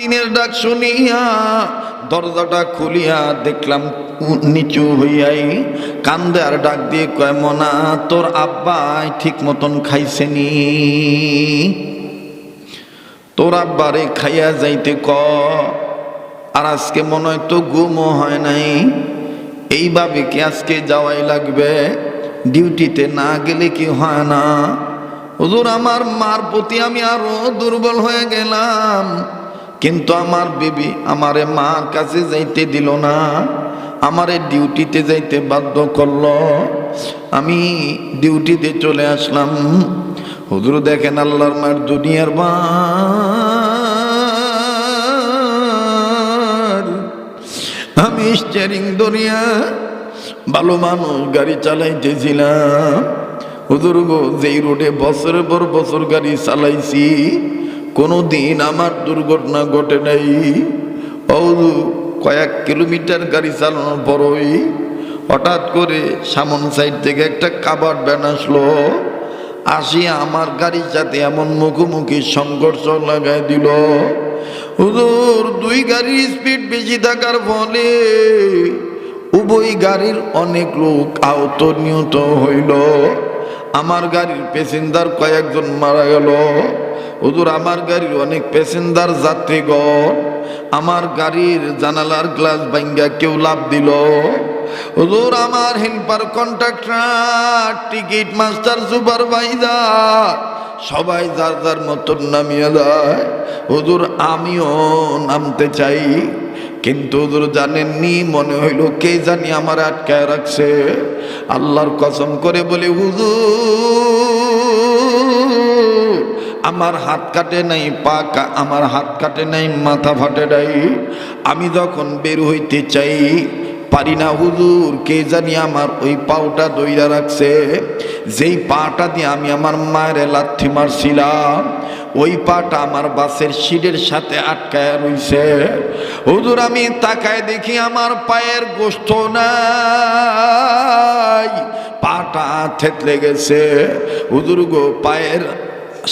দিনের ডাক শুনিয়া দরজাটা খুলিয়া দেখলাম নিচু হইয়াই কান্দে আর ডাক দিয়ে কয়, মনা, তোর আব্বাই ঠিক মতন খাইছেনি। তোর আব্বারে খাইয়া যাইতে ক। আর আজকে মনে হয় তো ঘুমও হয় নাই। এইভাবে কি আজকে যাওয়াই লাগবে? ডিউটিতে না গেলে কি হয় না? হুজুর, আমার মার প্রতি আমি আরও দুর্বল হয়ে গেলাম। কিন্তু আমার বিবি আমারে মার কাছে যাইতে দিল না, আমারে ডিউটিতে যাইতে বাধ্য করল। আমি ডিউটিতে চলে আসলাম। হুজুর দেখেন আল্লাহর মার দুনিয়ার মার আমি স্টিয়ারিং দরিয়া ভালো মানুষ গাড়ি চালাইতেছিলাম। হুজুর গো, যেই রোডে বছরের পর বছর গাড়ি চালাইছি কোনো দিন আমার দুর্ঘটনা ঘটে নাই। ও কয়েক কিলোমিটার গাড়ি চালানোর পরই হঠাৎ করে সামন সাইড থেকে একটা কাবার ব্যান আসলো। আসিয়া আমার গাড়ির সাথে এমন মুখোমুখি সংঘর্ষ লাগাই দিল। হুজুর, দুই গাড়ির স্পিড বেশি থাকার ফলে উভয় গাড়ির অনেক লোক আহত নিহত হইল। আমার গাড়ির প্যাসেঞ্জার কয়েকজন মারা গেল। হুজুর, আমার গাড়ির অনেক প্যাসেঞ্জার যাত্রীগণ, আমার গাড়ির জানালার গ্লাস ভাঙ্গা কেউ লাভ দিল। হুজুর, আমার helper contractor ticket master supervisor সবাই যার যার মতন নামিয়ে দেয়। হুজুর, আমিও নামতে চাই, কিন্তু হুজুর জানেননি, মনে হইল কে জানি আমার আটকায় রাখছে। আল্লাহর কসম করে বলে, হুজুর আমার হাত কাটে নাই পা আমার হাত কাটে নাই, মাথা ফাটে নাই। আমি যখন বের হইতে চাই, পারি না, হুজুর, কে জানি আমার ওই পাওটা দইরা রাখছে। যেই পাটা দিয়ে আমি আমার মায়ের লাথি মারছিলাম, ওই পাটা আমার বাসের সিটের সাথে আটকায় রইছে। হুজুর, আমি তাকায় দেখি আমার পায়ের গোস্ত নাই। পাটা থেতলে গেছে। হুজুর গো, পায়ের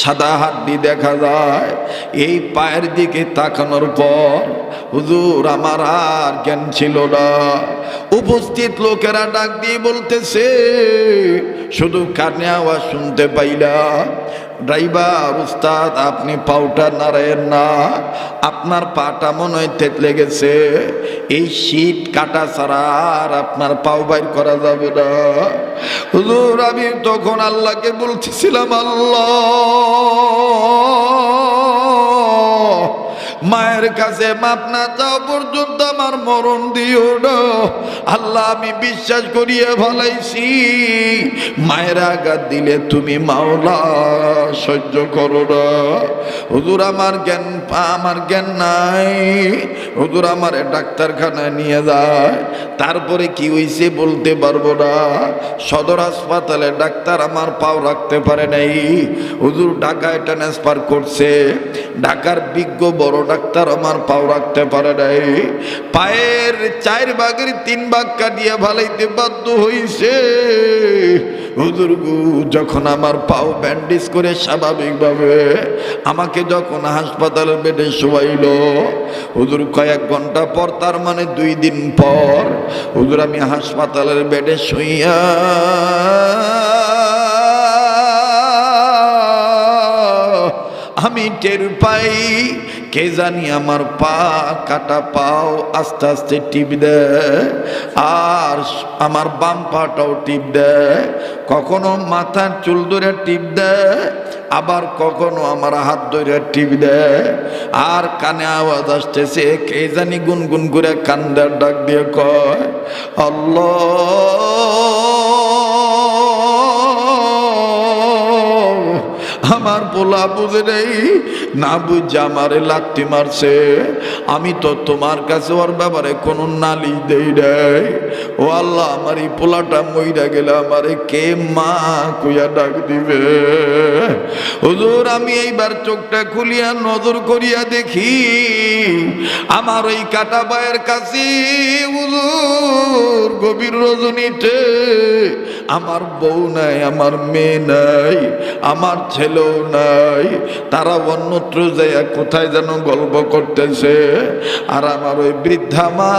সাদা হাড্ডি দেখা যায়। এই পায়ের দিকে তাকানোর পর হুজুর আমার আর জ্ঞান ছিল না। উপস্থিত লোকেরা ডাক দিয়ে বলতেছে, শুধু কানে আওয়াজ শুনতে পাইলাম ড্রাইভার, উস্তাদ, আপনি পাউটা নারায়ণ না। আপনার পাটা মনে হয় থেতলে গেছে এই শীত কাটা ছাড়া আর আপনার পাও বাইর করা যাবে না। হুজুর, আমি তখন আল্লাহকে বলতেছিলাম আল্লাহ! মায়ের কাছে মাপ না যাও পর্যন্ত আমার মরণ দিও আল্লাহ, আমি বিশ্বাস করিয়ে ভালাইছি মায়ের আঘাত দিলে তুমি মাওলা, সহ্য করো হুজুর, আমার জ্ঞান আমার জ্ঞান নাই। হুজুর, আমার ডাক্তারখানায় নিয়ে যায়। তারপরে কি হয়েছে বলতে পারব না। সদর হাসপাতালে ডাক্তার আমার পাও রাখতে পারে নাই। হুজুর, ঢাকায় ট্রান্সফার করছে। ঢাকার বিজ্ঞ বড় ডাক্তার আমার পাও রাখতে পারে নাই। পায়ের চার ভাগের তিন ভাগ কাটিয়ে ভালাইতে বাধ্য হইছে। গু, যখন আমার পাও ব্যান্ডেজ করে স্বাভাবিকভাবে আমাকে যখন হাসপাতালের বেডে শোয়াইল, হুজুর কয়েক ঘণ্টা পর, তার মানে দুই দিন পর, হুজুর আমি হাসপাতালের বেডে শুইয়া আমি টের পাই কে জানি আমার পা কাটা পাও আস্তে আস্তে টিপ দেয় আর আমার বাম পাটাও টিপ দেয় কখনো মাথার চুল ধরে টিপ দেয় আবার কখনো আমার হাত ধরে টিপ দেয় আর কানে আওয়াজ আসতেছে, কে জানি গুনগুন করে কান্দার ডাক দিয়ে কয়, আল্লাহ আমার পোলা বুঝে নেই। না বুঝে আমারে লাত্তি মারছে। আমি তো তোমার কাছে ওর ব্যাপারে কোনো নালি দেই নাই। ও আল্লাহ, আমার এই পোলাটা মইরা গেলে আমারে কে মা কুইয়া ডাক দিবে? হুজুর, আমি এইবার চোখটা খুলিয়া নজর করিয়া দেখি, আমার ওই কাটা বায়ের কাছে হুজুর গভীর রজনীতে আমার বউ নাই, আমার মেয়ে নাই, আমার ছেলেও নাই। তারা অন্যত্র যাইয়া কোথায় যেন গল্প করতেছে। আর আমার ওই বৃদ্ধা মা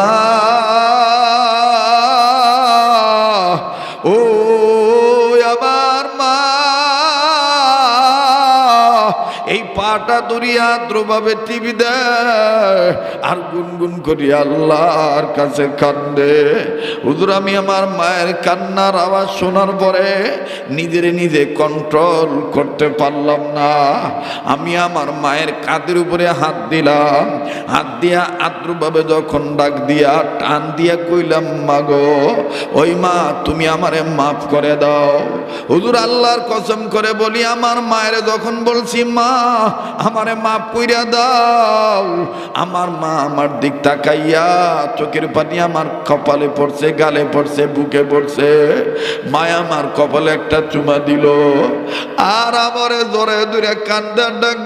পাটা দরিয়া দ্রভাবে টিভি দেয়। আর গুনগুন করি আল্লাহর কাছে কান্দে। হুজুর, আমি আমার মায়ের কান্নার আওয়াজ শোনার পরে নিজের নিজে কন্ট্রোল করতে পারলাম না। আমি আমার মায়ের কাঁধের উপরে হাত দিলাম। হাত দিয়া আদ্রভাবে যখন ডাক দিয়া, টান দিয়া কইলাম মাগো ওই মা, তুমি আমারে মাফ করে দাও। হুজুর, আল্লাহর কসম করে বলি, আমার মায়ের যখন বলছি, মা আমারে মাফ কইরা দাও। আমার মা আমার দিক তাকাইয়া চোখের পানি আমার কপালে পড়ছে, গালে পড়ছে, বুকে পড়ছে। মায়া আমার কপালে একটা চুমা দিল। আর আমারে জোরে দূরে কান্দার ডাক